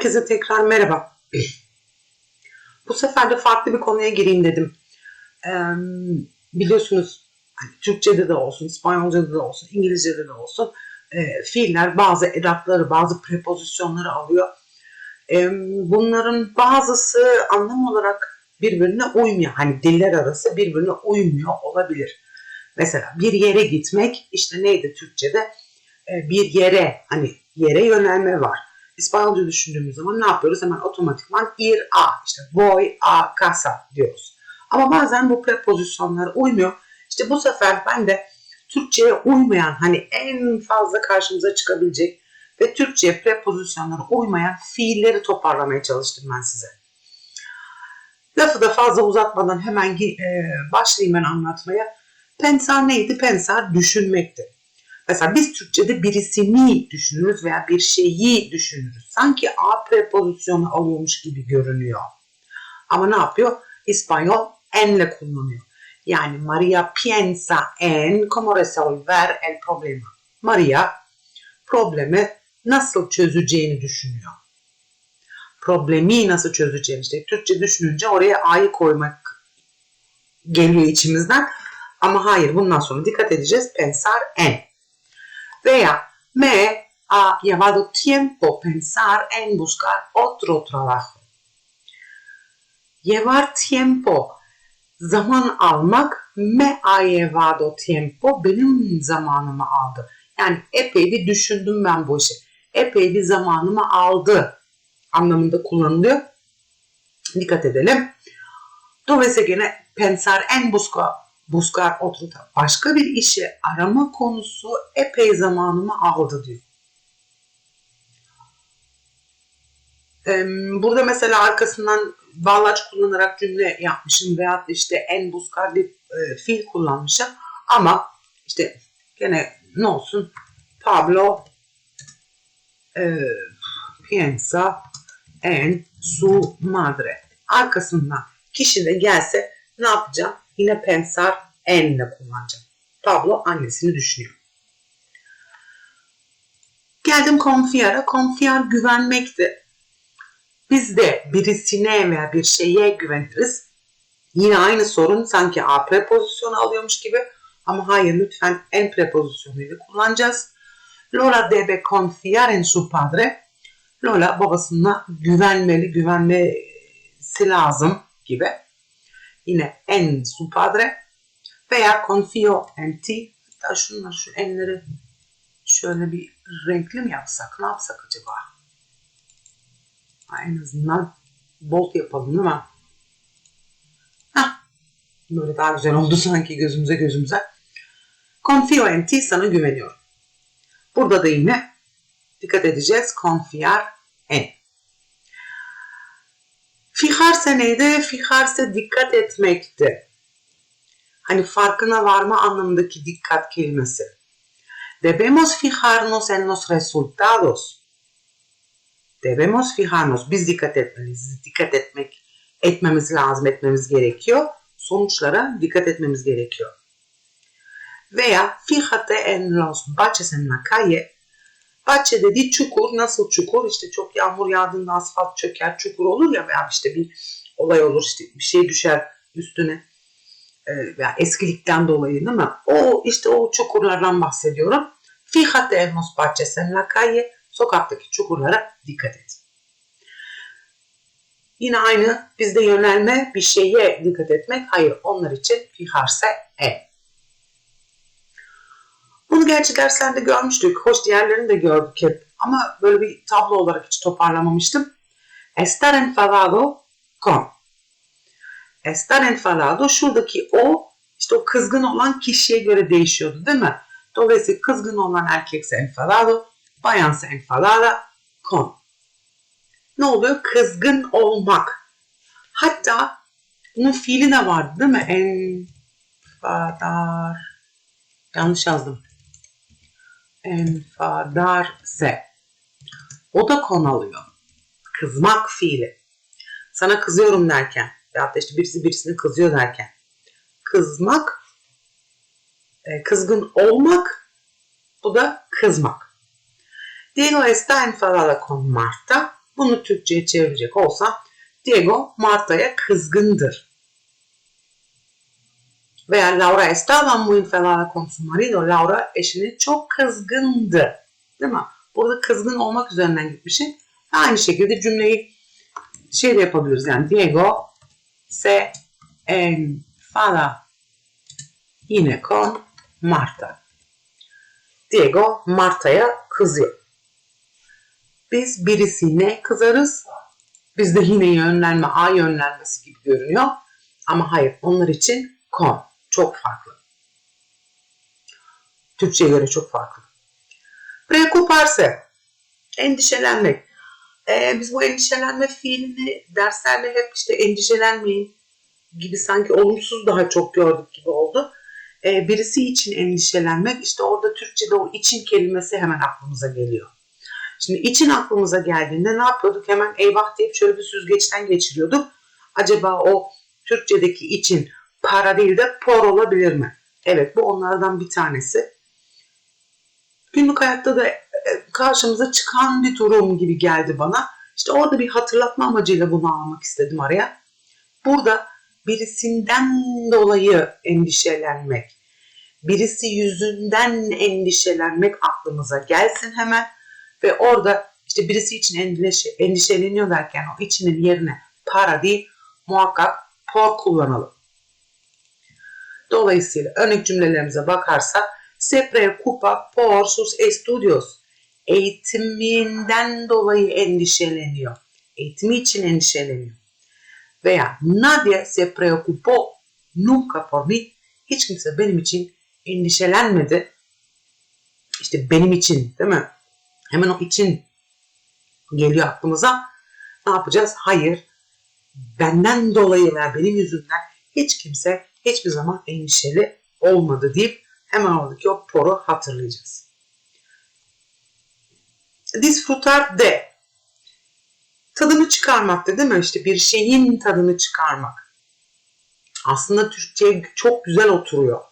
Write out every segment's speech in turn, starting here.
Herkese tekrar merhaba. Bu sefer de farklı bir konuya gireyim dedim. Ee, biliyorsunuz hani Türkçe'de de olsun, İspanyolca'da da olsun, İngilizce'de de olsun e, fiiller bazı edatları, bazı prepozisyonları alıyor. E, bunların bazısı anlam olarak birbirine uymuyor. Hani diller arası birbirine uymuyor olabilir. Mesela bir yere gitmek işte neydi Türkçe'de? E, bir yere hani yere yönelme var. İspanyolca düşündüğümüz zaman ne yapıyoruz? Hemen otomatikman ir a, işte voy a casa diyoruz. Ama bazen bu prepozisyonlar uymuyor. İşte bu sefer ben de Türkçe'ye uymayan hani en fazla karşımıza çıkabilecek ve Türkçe'ye prepozisyonlara uymayan fiilleri toparlamaya çalıştım ben size. Lafı da fazla uzatmadan hemen e, başlayayım ben anlatmaya. Pensar neydi? Pensar düşünmekti. Mesela biz Türkçe'de birisini düşünürüz veya bir şeyi düşünürüz. Sanki a prepozisyonu alıyormuş gibi görünüyor. Ama ne yapıyor? İspanyol enle kullanıyor. Yani Maria piensa en cómo resolver el problema. Maria problemi nasıl çözeceğini düşünüyor. Problemi nasıl çözeceğini işte Türkçe düşününce oraya a'yı koymak geliyor içimizden. Ama hayır bundan sonra dikkat edeceğiz. Pensar en. Veya me ha llevado tiempo pensar en buscar otro trabajo. Llevar tiempo zaman almak me ha llevado tiempo benim zamanımı aldı. Yani epey bir düşündüm ben bu işi. Epey bir zamanımı aldı anlamında kullanılıyor. Dikkat edelim. Dolayısıyla gene pensar en buscar, buscar otro başka bir işi arama konusu epey zamanımı aldı diyor. Burada mesela arkasından bağlaç kullanarak cümle yapmışım veya işte en buscar bir e, fiil kullanmışım ama işte gene ne olsun Pablo e, piensa en su madre arkasından kişi de gelse ne yapacağım? Yine pensar enle kullanacağım. Pablo annesini düşünüyor. Geldim confiar'a. Confiar güvenmekti. Biz de birisine veya bir şeye güveniriz. Yine aynı sorun sanki a prepozisyonu alıyormuş gibi ama hayır lütfen en prepozisyonuyla kullanacağız. Lola debe confiar en su padre. Lola babasına güvenmeli, güvenmesi lazım gibi. Yine en su padre veya confio en ti. Hatta şunlar şu enleri şöyle bir renkli mi yapsak? Ne yapsak acaba? En azından bolt yapalım değil mi? Heh, böyle daha güzel oldu sanki gözümüze gözümüze. Confio en ti sana güveniyorum. Burada da yine dikkat edeceğiz. Confiar en. Fijarse neydi? Fijarse dikkat etmekti. Hani farkına varma anlamındaki dikkat kelimesi. Debemos fijarnos en los resultados. Debemos fijarnos. Biz dikkat etmeliyiz. Dikkat etmek, etmemiz lazım, etmemiz gerekiyor. Sonuçlara dikkat etmemiz gerekiyor. Veya fíjate en los baches en la calle. Bahçe dediği çukur. Nasıl çukur? İşte çok yağmur yağdığında asfalt çöker, çukur olur ya veya işte bir olay olur işte bir şey düşer üstüne veya eskilikten dolayı değil mi? O işte o çukurlardan bahsediyorum. Fíjate en los baches en. Sokaktaki çukurlara dikkat et. Yine aynı bizde yönelme bir şeye dikkat etmek. Hayır onlar için fijarse en. Bunu gerçi derslerde görmüştük. Hoş diğerlerini de gördük hep. Ama böyle bir tablo olarak hiç toparlamamıştım. Estar enfadado con. Estar enfadado şuradaki o işte o kızgın olan kişiye göre değişiyordu değil mi? Dolayısıyla kızgın olan erkekse enfadado, bayansa enfadada con. Ne oluyor? Kızgın olmak. Hatta bunun fiili de vardı değil mi? Enfadar. Yanlış yazdım enfadarse. O da kon alıyor. Kızmak fiili. Sana kızıyorum derken ya da işte birisi birisine kızıyor derken. Kızmak, e, kızgın olmak, bu da kızmak. Diego está enfadada con Marta. Bunu Türkçe'ye çevirecek olsam Diego Marta'ya kızgındır. Veya Laura estaba muy enfadada con su marido. Laura eşine çok kızgındı. Değil mi? Burada kızgın olmak üzerinden gitmişim. Aynı şekilde cümleyi şey de yapabiliriz. Yani Diego se enfada yine con Marta. Diego Marta'ya kızıyor. Biz birisine kızarız. Bizde yine yönlenme A yönlenmesi gibi görünüyor. Ama hayır onlar için con. Çok farklı. Türkçe'ye göre çok farklı. Preocuparse. Endişelenmek. Ee, biz bu endişelenme fiilini derslerde hep işte endişelenmeyin gibi sanki olumsuz daha çok gördük gibi oldu. Ee, birisi için endişelenmek işte orada Türkçe'de o için kelimesi hemen aklımıza geliyor. Şimdi için aklımıza geldiğinde ne yapıyorduk? Hemen eyvah deyip şöyle bir süzgeçten geçiriyorduk. Acaba o Türkçedeki için para değil de por olabilir mi? Evet bu onlardan bir tanesi. Günlük hayatta da e, karşımıza çıkan bir durum gibi geldi bana. İşte orada bir hatırlatma amacıyla bunu almak istedim araya. Burada birisinden dolayı endişelenmek, birisi yüzünden endişelenmek aklımıza gelsin hemen ve orada işte birisi için endişe, endişeleniyor derken o içinin yerine para değil muhakkak por kullanalım. Dolayısıyla örnek cümlelerimize bakarsak se preocupa por sus estudios. Eğitiminden dolayı endişeleniyor. Eğitimi için endişeleniyor. Veya nadie se preocupó nunca por mí. Hiç kimse benim için endişelenmedi. İşte benim için değil mi? Hemen o için geliyor aklımıza. Ne yapacağız? Hayır. Benden dolayı veya benim yüzümden hiç kimse hiçbir zaman endişeli olmadı deyip hemen oradaki o poru hatırlayacağız. Disfrutar de tadını çıkarmakta değil mi? İşte bir şeyin tadını çıkarmak. Aslında Türkçe'ye çok güzel oturuyor.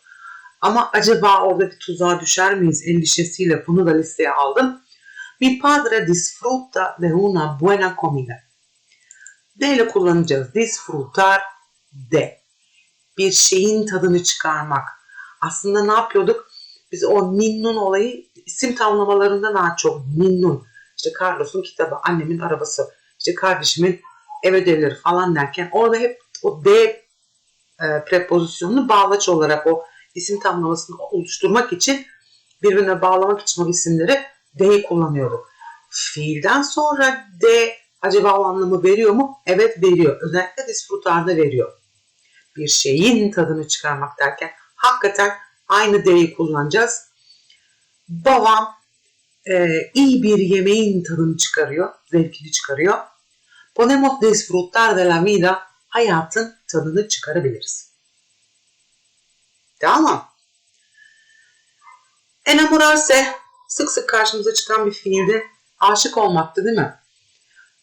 Ama acaba orada bir tuzağa düşer miyiz endişesiyle bunu da listeye aldım. Mi padre disfruta de una buena comida. De ile kullanacağız. Disfrutar de. Bir şeyin tadını çıkarmak. Aslında ne yapıyorduk? Biz o ninnun olayı isim tamlamalarında daha çok ninnun. İşte Carlos'un kitabı, annemin arabası, işte kardeşimin ev ödevleri falan derken orada hep o D e, prepozisyonunu bağlaç olarak o isim tamlamasını oluşturmak için birbirine bağlamak için o isimleri D'yi kullanıyorduk. Fiilden sonra D acaba o anlamı veriyor mu? Evet veriyor. Özellikle disfrutarda veriyor. Bir şeyin tadını çıkarmak derken hakikaten aynı D'yi kullanacağız. Babam e, iyi bir yemeğin tadını çıkarıyor, zevkini çıkarıyor. Podemos disfrutar de la vida, hayatın tadını çıkarabiliriz. Tamam. Enamorarse sık sık karşımıza çıkan bir fiildi. Aşık olmaktı değil mi?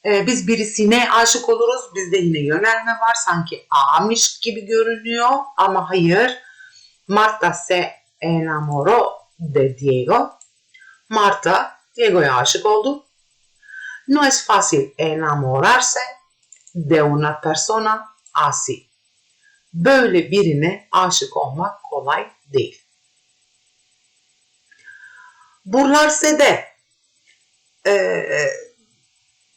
Ee, biz birisine aşık oluruz. Bizde yine yönelme var. Sanki amiş gibi görünüyor ama hayır. Marta se enamoró de Diego. Marta Diego'ya aşık oldu. No es fácil enamorarse de una persona así. Böyle birine aşık olmak kolay değil. Burlarse de e,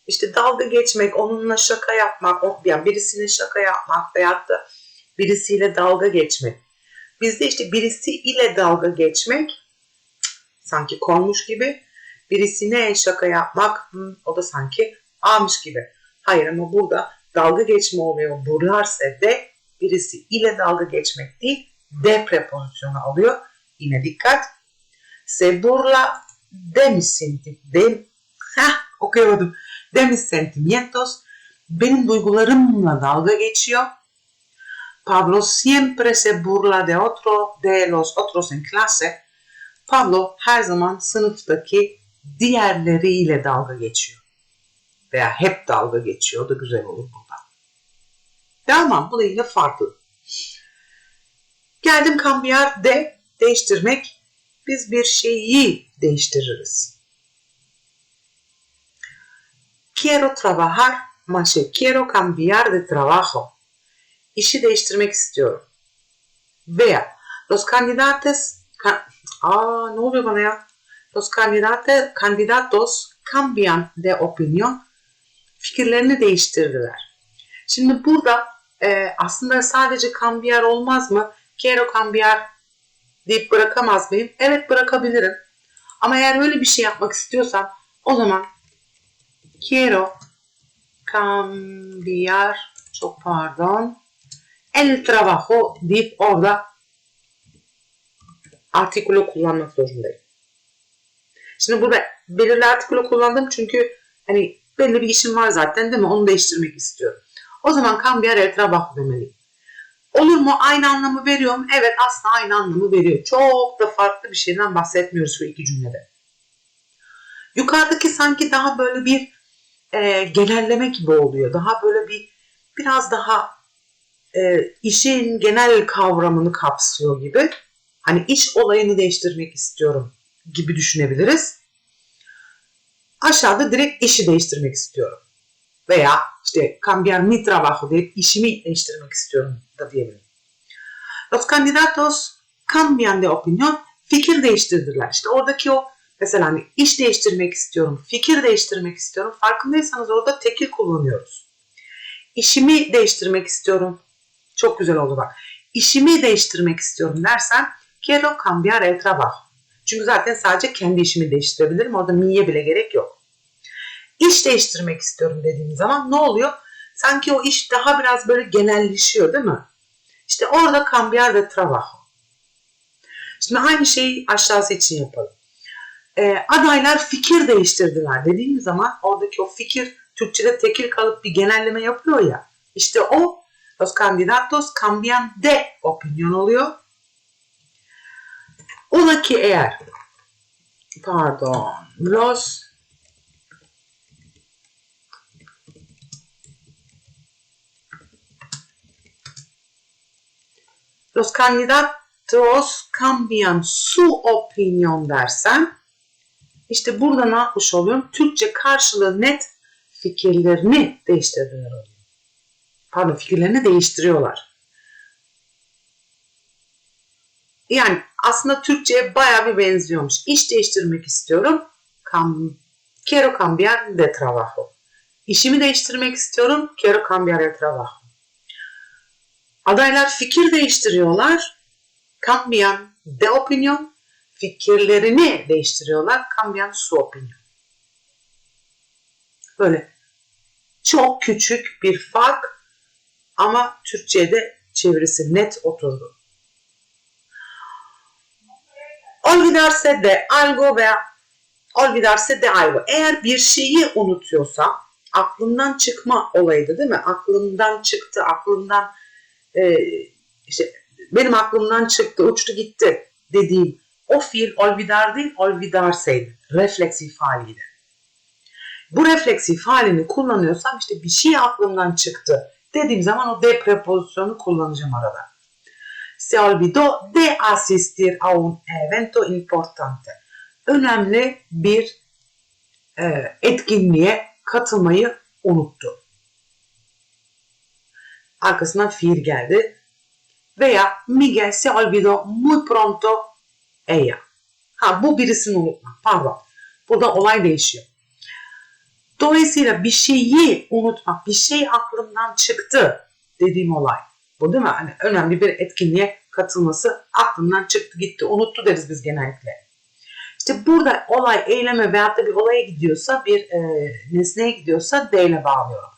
işte dalga geçmek, onunla şaka yapmak, yani birisine şaka yapmak veyahut da birisiyle dalga geçmek. Bizde işte birisi ile dalga geçmek sanki konmuş gibi, birisine şaka yapmak o da sanki almış gibi. Hayır ama burada dalga geçme oluyor. Burlarse de birisi ile dalga geçmek değil, de prepozisyonu alıyor. Yine dikkat. Se burla de mis sentimientos. De, heh, okuyamadım. De mis sentimientos. Benim duygularımla dalga geçiyor. Pablo siempre se burla de otro, de los otros en clase. Pablo her zaman sınıftaki diğerleriyle dalga geçiyor. Veya hep dalga geçiyor. O da güzel olur burada. Tamam bu da yine farklı. Geldim cambiar de değiştirmek. Biz bir şeyi değiştiririz. Quiero trabajar, maşe, quiero cambiar de trabajo. İşi değiştirmek istiyorum. Veya los candidatos, ka, aa ne oluyor bana ya? Los candidatos, candidatos cambian de opinión. Fikirlerini değiştirdiler. Şimdi burada e, aslında sadece cambiar olmaz mı? Quiero cambiar deyip bırakamaz mıyım? Evet bırakabilirim. Ama eğer öyle bir şey yapmak istiyorsam o zaman quiero cambiar çok pardon el trabajo deyip orada artikulo kullanmak zorundayım. Şimdi burada belirli artikulo kullandım çünkü hani belli bir işim var zaten değil mi? Onu değiştirmek istiyorum. O zaman cambiar el trabajo demeliyim. Olur mu? Aynı anlamı veriyor mu? Evet aslında aynı anlamı veriyor. Çok da farklı bir şeyden bahsetmiyoruz şu iki cümlede. Yukarıdaki sanki daha böyle bir e, genelleme gibi oluyor. Daha böyle bir biraz daha e, işin genel kavramını kapsıyor gibi. Hani iş olayını değiştirmek istiyorum gibi düşünebiliriz. Aşağıda direkt işi değiştirmek istiyorum. Veya işte cambiar mi trabajo deyip işimi değiştirmek istiyorum da diyebilirim. Los candidatos cambian de opinión fikir değiştirdiler. İşte oradaki o mesela hani iş değiştirmek istiyorum, fikir değiştirmek istiyorum. Farkındaysanız orada tekil kullanıyoruz. İşimi değiştirmek istiyorum. Çok güzel oldu bak. İşimi değiştirmek istiyorum dersen quiero cambiar el trabajo. Çünkü zaten sadece kendi işimi değiştirebilirim. Orada mi'ye bile gerek yok. İş değiştirmek istiyorum dediğim zaman ne oluyor? Sanki o iş daha biraz böyle genelleşiyor değil mi? İşte orada cambiar de trabajo. Şimdi aynı şeyi aşağısı için yapalım. Ee, adaylar fikir değiştirdiler dediğimiz zaman oradaki o fikir Türkçe'de tekil kalıp bir genelleme yapıyor ya. İşte o los candidatos cambian de opinion oluyor. Ola ki eğer pardon los los candidatos cambian su opinion dersen işte burada ne yapmış oluyorum? Türkçe karşılığı net fikirlerini değiştirdiler oluyor. Pardon fikirlerini değiştiriyorlar. Yani aslında Türkçe'ye bayağı bir benziyormuş. İş değiştirmek istiyorum. Cam, quiero cambiar de trabajo. İşimi değiştirmek istiyorum. Quiero cambiar de trabajo. Adaylar fikir değiştiriyorlar. Cambian de opinión. Fikirlerini değiştiriyorlar. Cambian su opinión. Böyle çok küçük bir fark ama Türkçe'de çevirisi net oturdu. Olvidarse de algo veya olvidarse de algo. Eğer bir şeyi unutuyorsa aklından çıkma olayıydı değil mi? Aklımdan çıktı, aklımdan e, işte benim aklımdan çıktı, uçtu gitti dediğim o fiil olvidar değil, olvidarseydi. Refleksif haliydi. Bu refleksif halini kullanıyorsam işte bir şey aklımdan çıktı dediğim zaman o de prepozisyonu kullanacağım arada. Se olvidó de asistir a un evento importante. Önemli bir e, etkinliğe katılmayı unuttu. Arkasından fiil geldi. Veya Miguel se olvidó muy pronto ella. Ha bu birisini unutmak. Pardon. Burada olay değişiyor. Dolayısıyla bir şeyi unutmak, bir şey aklımdan çıktı dediğim olay. Bu değil mi? Hani önemli bir etkinliğe katılması aklından çıktı gitti, unuttu deriz biz genellikle. İşte burada olay, eyleme veyahut da bir olaya gidiyorsa, bir e, nesneye gidiyorsa D ile bağlıyorum.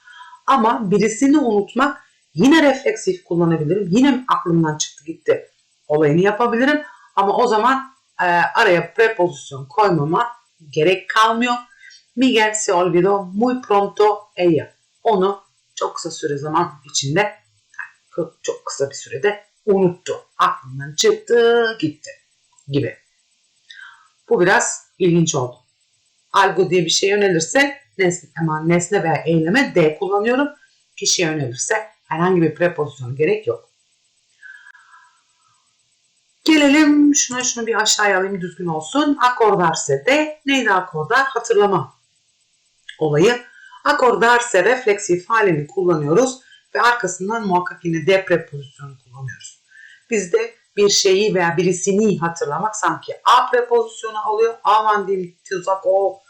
Ama birisini unutmak yine refleksif kullanabilirim. Yine aklımdan çıktı gitti olayını yapabilirim. Ama o zaman e, araya prepozisyon koymama gerek kalmıyor. Miguel se olvidó muy pronto ella. Onu çok kısa süre zaman içinde çok kısa bir sürede unuttu. Aklından çıktı gitti gibi. Bu biraz ilginç oldu. Algo diye bir şey yönelirse nesne, ama nesne veya eyleme D kullanıyorum. Kişiye yönelirse herhangi bir prepozisyon gerek yok. Gelelim şuna şunu bir aşağıya alayım düzgün olsun. Akordarse de neydi akordar? Hatırlama olayı. Acordarse refleksif halini kullanıyoruz ve arkasından muhakkak yine de prepozisyonu kullanıyoruz. Bizde bir şeyi veya birisini hatırlamak sanki a prepozisyonu alıyor. Aman diyeyim tuzak o.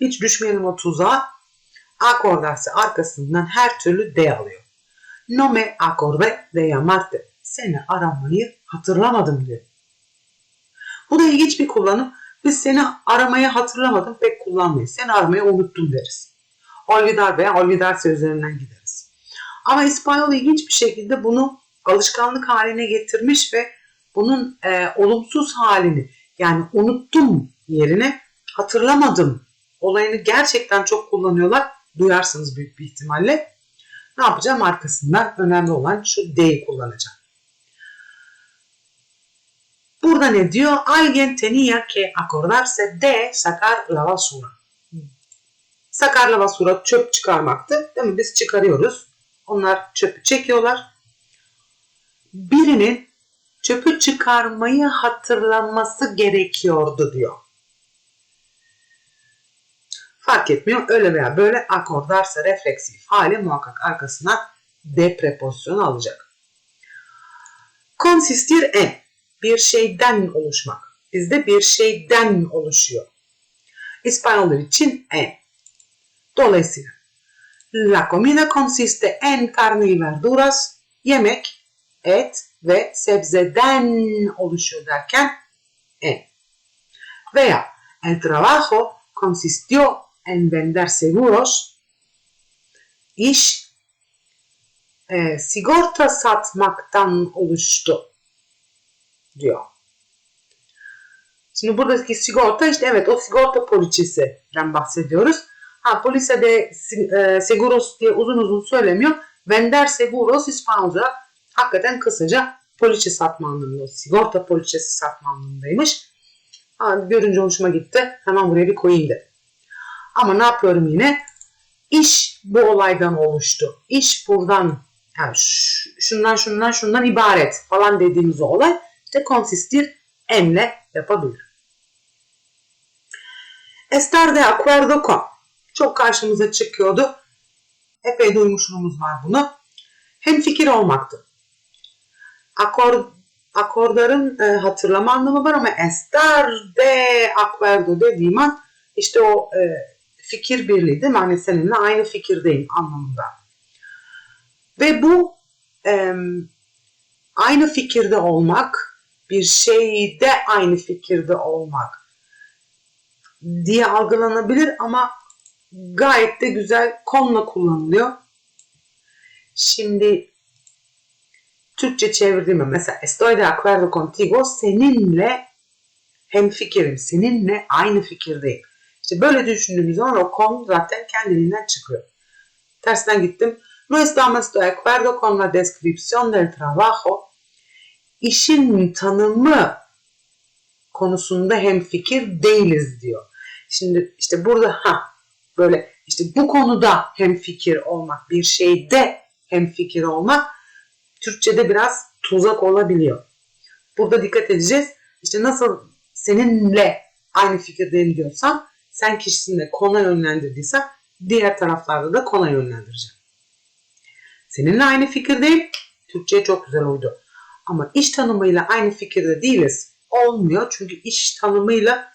Hiç düşmeyelim o tuzağa. Acordarse arkasından her türlü de alıyor. No me acordé de llamarte. Seni aramayı hatırlamadım diyor. Bu da ilginç bir kullanım. Biz seni aramayı hatırlamadım pek kullanmayız. Seni aramayı unuttum deriz. Olvidar veya olvidarse üzerinden gideriz. Ama İspanyol ilginç bir şekilde bunu alışkanlık haline getirmiş ve bunun e, olumsuz halini yani unuttum yerine hatırlamadım olayını gerçekten çok kullanıyorlar. Duyarsınız büyük bir ihtimalle. Ne yapacağım? Arkasından önemli olan şu D'yi kullanacağım. Burada ne diyor? Alguien tenía que acordarse de sacar la basura. Sacar la basura çöp çıkarmaktı. Değil mi? Biz çıkarıyoruz. Onlar çöpü çekiyorlar. Birinin çöpü çıkarmayı hatırlaması gerekiyordu diyor. Fark etmiyor. Öyle veya böyle akordarsa refleksif hali muhakkak arkasına de prepozisyonu alacak. Consistir en. Bir şeyden oluşmak. Bizde bir şeyden oluşuyor. İspanyollar için en. Dolayısıyla La comida consiste en carne y verduras. Yemek, et ve sebzeden oluşuyor derken en. Veya el trabajo consistió en vender seguros. İş e, sigorta satmaktan oluştu diyor. Şimdi buradaki sigorta işte evet o sigorta poliçesinden bahsediyoruz. Ha polise de e, seguros diye uzun uzun söylemiyor. Vender seguros İspanyolca hakikaten kısaca poliçe satma anlamında. Sigorta poliçesi satma anlamındaymış. Ha, görünce hoşuma gitti. Hemen buraya bir koyayım dedim. Ama ne yapıyorum yine? İş bu olaydan oluştu. İş buradan yani şundan şundan şundan ibaret falan dediğimiz olay işte konsistir enle yapabilir. Estar de acuerdo con. Çok karşımıza çıkıyordu. Epey duymuşluğumuz var bunu. Hem fikir olmaktı. Akor, akorların e, hatırlama anlamı var ama estar de acuerdo dediğim an işte o e, fikir birliği değil mi? Hani seninle aynı fikirdeyim anlamında. Ve bu e, aynı fikirde olmak, bir şeyde aynı fikirde olmak diye algılanabilir ama gayet de güzel konla kullanılıyor. Şimdi Türkçe çevirdiğimde mesela estoy de acuerdo contigo seninle hem fikirim, seninle aynı fikirdeyim. İşte böyle düşündüğümüz zaman o kon zaten kendiliğinden çıkıyor. Tersten gittim. No estamos de acuerdo con la descripción del trabajo. İşin tanımı konusunda hem fikir değiliz diyor. Şimdi işte burada ha böyle işte bu konuda hem fikir olmak, bir şeyde hem fikir olmak Türkçe'de biraz tuzak olabiliyor. Burada dikkat edeceğiz. İşte nasıl seninle aynı fikirdeyim diyorsan sen kişisini kona yönlendirdiysen diğer taraflarda da kona yönlendireceğim. Seninle aynı fikirdeyim. Türkçe'ye çok güzel uydu. Ama iş tanımıyla aynı fikirde değiliz. Olmuyor çünkü iş tanımıyla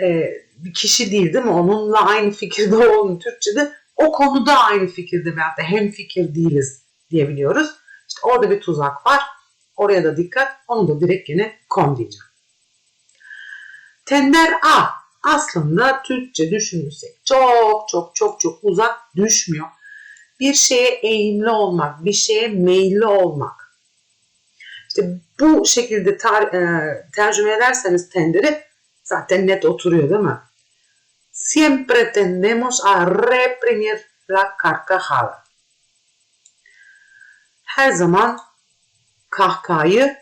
e, bir kişi değil değil mi? Onunla aynı fikirde olun Türkçe'de o konuda aynı fikirde veyahut da hem fikir değiliz diyebiliyoruz. İşte orada bir tuzak var. Oraya da dikkat. Onu da direkt yine kon diyeceğim. Tender a aslında Türkçe düşünürsek çok çok çok çok uzak düşmüyor. Bir şeye eğimli olmak, bir şeye meyilli olmak. İşte bu şekilde tar- e, tercüme ederseniz tenderi zaten net oturuyor değil mi? Siempre tendemos a reprimir la carcajada. Her zaman kahkahayı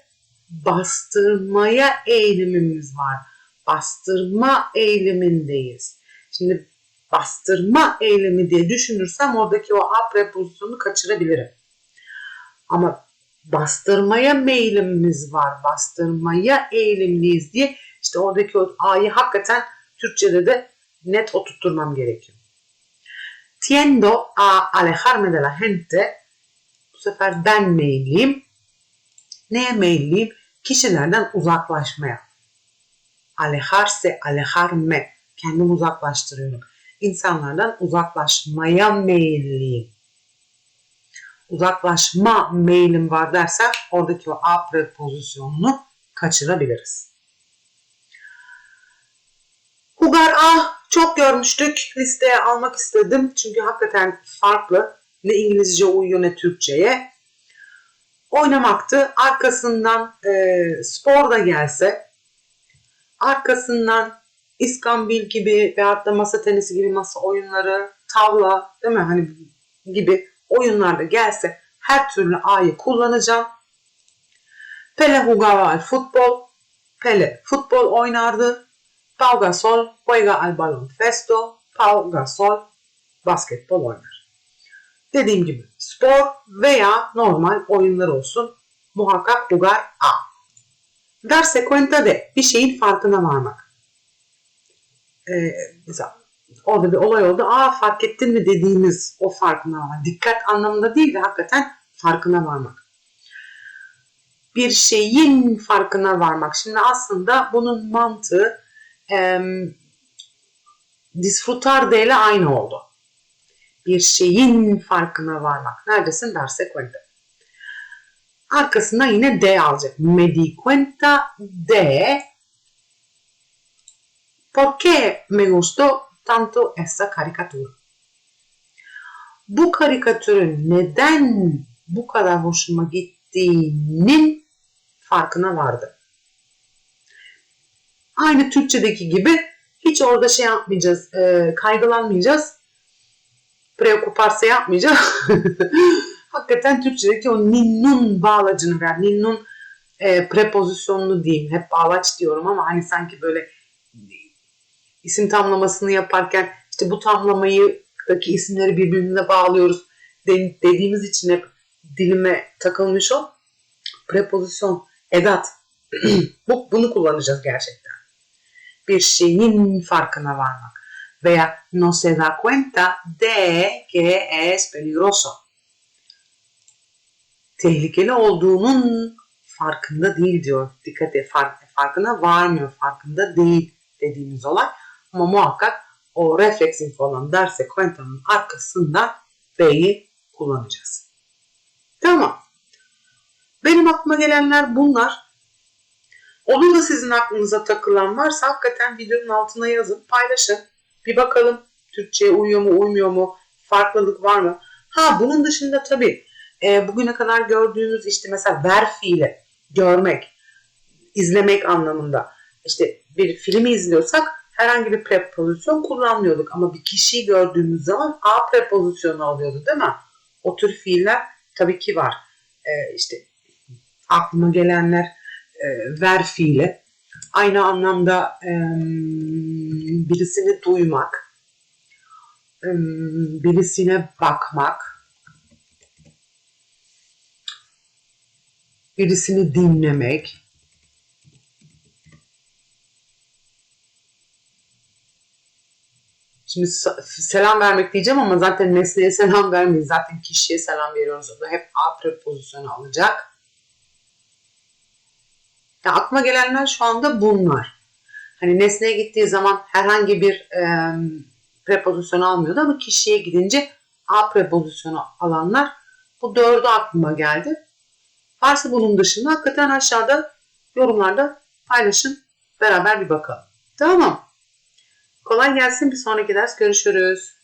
bastırmaya eğilimimiz var. Bastırma eğilimindeyiz. Şimdi bastırma eğilimi diye düşünürsem oradaki o a prepozisyonu kaçırabilirim. Ama bastırmaya meyilimiz var, bastırmaya eğilimliyiz diye işte oradaki o a'yı hakikaten Türkçe'de de net oturtturmam gerekiyor. Tiendo a alejarme de la gente. Bu sefer ben meyilliyim. Neye meyilliyim? Kişilerden uzaklaşmaya. Alejarse, alejarme. Kendimi uzaklaştırıyorum. İnsanlardan uzaklaşmaya meyilliyim. Uzaklaşma meyilim var dersen oradaki o a prepozisyonunu kaçırabiliriz. Hugar ah çok görmüştük. Listeye almak istedim. Çünkü hakikaten farklı. Ne İngilizce uyuyor ne Türkçe'ye. Oynamaktı. Arkasından e, spor da gelse arkasından İskambil gibi veyahut da masa tenisi gibi masa oyunları, tavla değil mi? Hani gibi oyunlarda gelse her türlü A'yı kullanacağım. Pele jugaba al futbol. Pele futbol oynardı. Pau Gasol juega al baloncesto. Pau Gasol basketbol oynar. Dediğim gibi spor veya normal oyunlar olsun. Muhakkak jugar a. Darse cuenta de bir şeyin farkına varmak. Ee, mesela orada bir olay oldu. Aa fark ettin mi dediğimiz o farkına varmak. Dikkat anlamında değil de hakikaten farkına varmak. Bir şeyin farkına varmak. Şimdi aslında bunun mantığı e, disfrutar ile aynı oldu. Bir şeyin farkına varmak. Neredesin derse cuenta. Arkasına yine de alacak. Me di cuenta de por qué me gustó tanto esta caricatura. Bu karikatürün neden bu kadar hoşuma gittiğinin farkına vardı. Aynı Türkçedeki gibi hiç orada şey yapmayacağız, e, kaygılanmayacağız. Preokuparsa yapmayacağız. Hakikaten Türkçedeki o ninnun bağlacını ver, ninnun e, prepozisyonunu diyeyim. Hep bağlaç diyorum ama hani sanki böyle isim tamlamasını yaparken işte bu tamlamayı daki isimleri birbirine bağlıyoruz dediğimiz için hep dilime takılmış o. Prepozisyon, edat. bu, bunu kullanacağız gerçekten. Bir şeyin farkına varmak. Veya no se da cuenta de que es peligroso. Tehlikeli olduğunun farkında değil diyor. Dikkat et fark, farkına varmıyor, farkında değil dediğimiz olay. Ama muhakkak o refleksif olan derse cuenta'nın arkasında B'yi kullanacağız. Tamam. Benim aklıma gelenler bunlar. Olur da sizin aklınıza takılan varsa hakikaten videonun altına yazın, paylaşın. Bir bakalım Türkçe'ye uyuyor mu, uymuyor mu, farklılık var mı? Ha bunun dışında tabii e, bugüne kadar gördüğümüz işte mesela ver fiili, görmek, izlemek anlamında. İşte bir filmi izliyorsak herhangi bir prepozisyon kullanmıyorduk. Ama bir kişiyi gördüğümüz zaman a prepozisyonu alıyordu değil mi? O tür fiiller tabii ki var. Ee, işte aklıma gelenler e, ver fiili. Aynı anlamda e, birisini duymak, e, birisine bakmak, birisini dinlemek, Şimdi selam vermek diyeceğim ama zaten nesneye selam vermeyiz. Zaten kişiye selam veriyoruz. O da hep A prepozisyonu alacak. Ya aklıma gelenler şu anda bunlar. Hani nesneye gittiği zaman herhangi bir e, prepozisyon almıyordu ama kişiye gidince A prepozisyonu alanlar bu dördü aklıma geldi. Varsa bunun dışında hakikaten aşağıda yorumlarda paylaşın. Beraber bir bakalım. Tamam? Kolay gelsin. Bir sonraki ders görüşürüz.